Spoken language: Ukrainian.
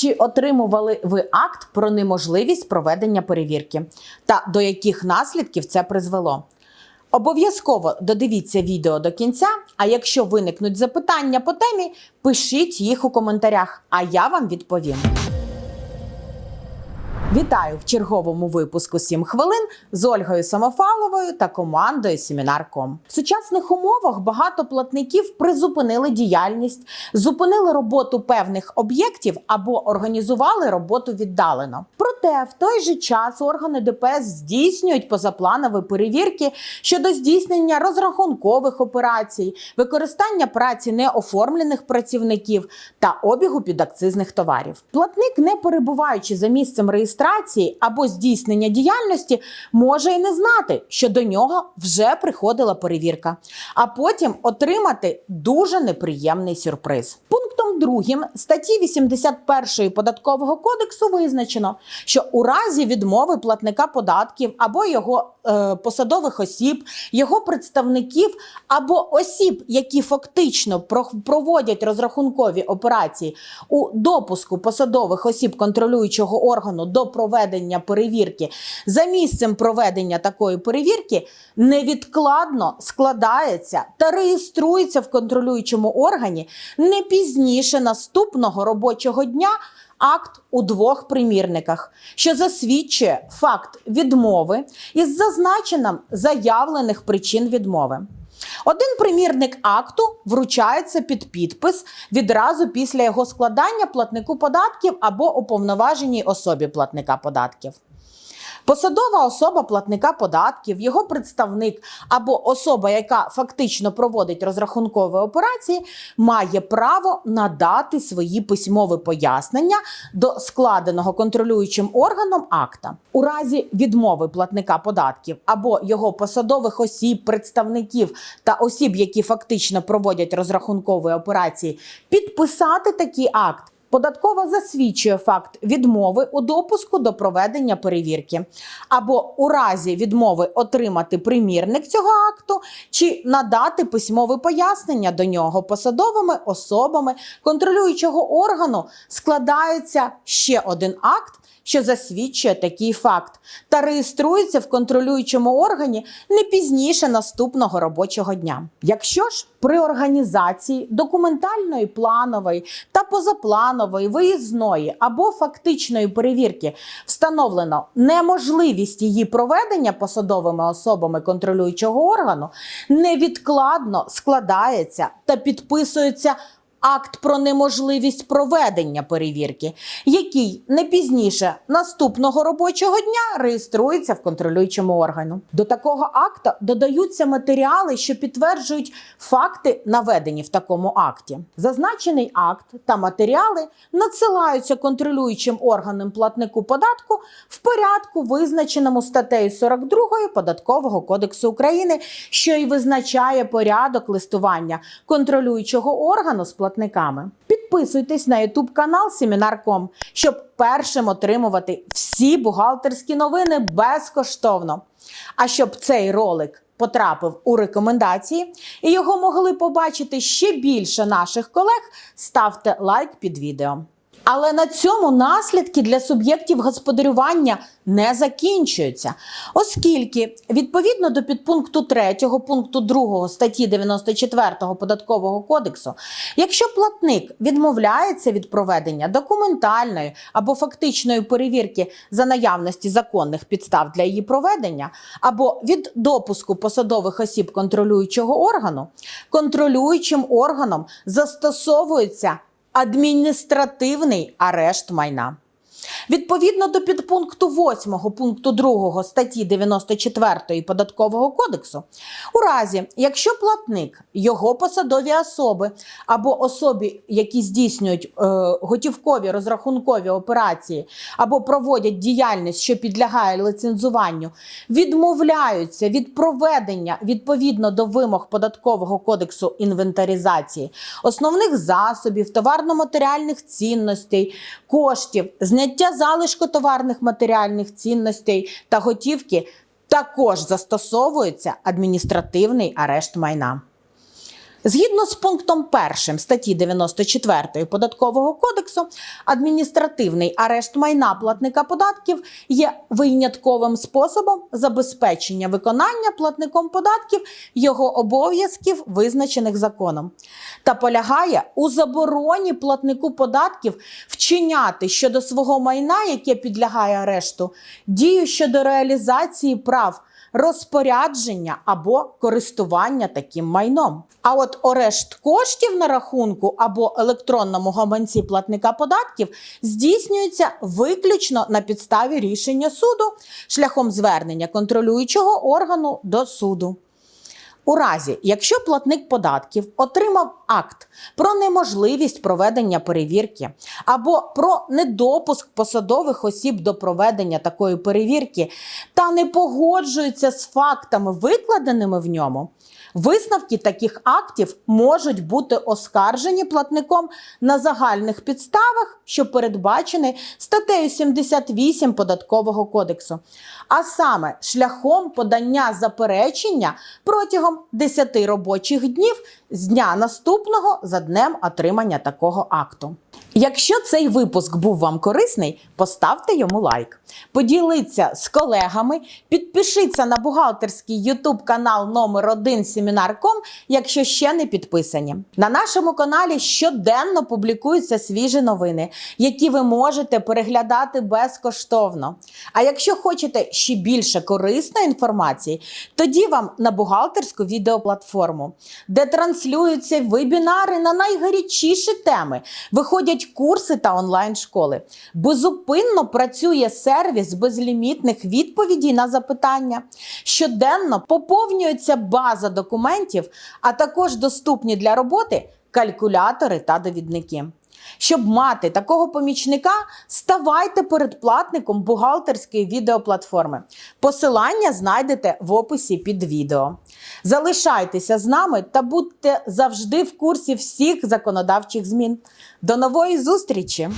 Чи отримували ви акт про неможливість проведення перевірки? Та до яких наслідків це призвело? Обов'язково додивіться відео до кінця. А якщо виникнуть запитання по темі, пишіть їх у коментарях, а я вам відповім. Вітаю в черговому випуску «7 хвилин з Ольгою Самофаловою та командою Семінар.ком. В сучасних умовах багато платників призупинили діяльність, зупинили роботу певних об'єктів або організували роботу віддалено. Проте в той же час органи ДПС здійснюють позапланові перевірки щодо здійснення розрахункових операцій, використання праці неоформлених працівників та обігу підакцизних товарів. Платник, не перебуваючи за місцем реєстрації або здійснення діяльності, може і не знати, що до нього вже приходила перевірка, а потім отримати дуже неприємний сюрприз. Пунктом другим статті 81 податкового кодексу визначено, що у разі відмови платника податків або його е, посадових осіб, його представників або осіб, які фактично проводять розрахункові операції у допуску посадових осіб контролюючого органу до проведення перевірки за місцем проведення такої перевірки невідкладно складається та реєструється в контролюючому органі не пізніше наступного робочого дня. Акт у двох примірниках, що засвідчує факт відмови із зазначенням заявлених причин відмови. Один примірник акту вручається під підпис відразу після його складання платнику податків або уповноваженій особі платника податків. Посадова особа платника податків, його представник або особа, яка фактично проводить розрахункові операції, має право надати свої письмові пояснення до складеного контролюючим органом акта. У разі відмови платника податків або його посадових осіб, представників та осіб, які фактично проводять розрахункові операції, підписати такий акт. Податкова засвідчує факт відмови у допуску до проведення перевірки, або у разі відмови отримати примірник цього акту чи надати письмове пояснення до нього посадовими особами контролюючого органу складається ще один акт. Що засвідчує такий факт, та реєструється в контролюючому органі не пізніше наступного робочого дня. Якщо ж при організації документальної планової та позапланової виїзної або фактичної перевірки. Встановлено неможливість її проведення посадовими особами контролюючого органу, невідкладно складається та підписується акт про неможливість проведення перевірки, який не пізніше наступного робочого дня реєструється в контролюючому органу. До такого акта додаються матеріали, що підтверджують факти, наведені в такому акті. Зазначений акт та матеріали надсилаються контролюючим органам платнику податку в порядку, визначеному статтею 42 Податкового кодексу України, що й визначає порядок листування контролюючого органу з платниками. Підписуйтесь на YouTube канал Семінар.ком, щоб першим отримувати всі бухгалтерські новини безкоштовно. А щоб цей ролик потрапив у рекомендації і його могли побачити ще більше наших колег, ставте лайк під відео. Але на цьому наслідки для суб'єктів господарювання не закінчуються, оскільки відповідно до підпункту 3 пункту 2 статті 94 податкового кодексу, якщо платник відмовляється від проведення документальної або фактичної перевірки за наявності законних підстав для її проведення, або від допуску посадових осіб контролюючого органу, контролюючим органом застосовується адміністративний арешт майна. Відповідно до підпункту 8 пункту 2 статті 94 податкового кодексу, у разі, якщо платник, його посадові особи або особи, які здійснюють е, готівкові розрахункові операції або проводять діяльність, що підлягає ліцензуванню, відмовляються від проведення відповідно до вимог податкового кодексу інвентаризації основних засобів, товарно-матеріальних цінностей, коштів, зняття залишку товарних матеріальних цінностей та готівки, також застосовується адміністративний арешт майна. Згідно з пунктом 1 статті 94 податкового кодексу, адміністративний арешт майна платника податків є винятковим способом забезпечення виконання платником податків його обов'язків, визначених законом, та полягає у забороні платнику податків вчиняти щодо свого майна, яке підлягає арешту, дію щодо реалізації прав розпорядження або користування таким майном. А от арешт коштів на рахунку або електронному гаманці платника податків здійснюється виключно на підставі рішення суду шляхом звернення контролюючого органу до суду. У разі, якщо платник податків отримав акт про неможливість проведення перевірки або про недопуск посадових осіб до проведення такої перевірки та не погоджується з фактами, викладеними в ньому, висновки таких актів можуть бути оскаржені платником на загальних підставах, що передбачені статтею 78 податкового кодексу, а саме шляхом подання заперечення протягом 10 робочих днів з дня наступного за днем отримання такого акту. Якщо цей випуск був вам корисний, поставте йому лайк. Поділіться з колегами, підпишіться на бухгалтерський YouTube канал номер 1 Семінар.ком, якщо ще не підписані. На нашому каналі щоденно публікуються свіжі новини, які ви можете переглядати безкоштовно. А якщо хочете ще більше корисної інформації, тоді вам на бухгалтерську відеоплатформу, де транслюються вебінари на найгарячіші теми, виходять курси та онлайн-школи. Безупинно працює сервіс безлімітних відповідей на запитання. Щоденно поповнюється база документів, а також доступні для роботи калькулятори та довідники. Щоб мати такого помічника, ставайте передплатником бухгалтерської відеоплатформи. Посилання знайдете в описі під відео. Залишайтеся з нами та будьте завжди в курсі всіх законодавчих змін. До нової зустрічі!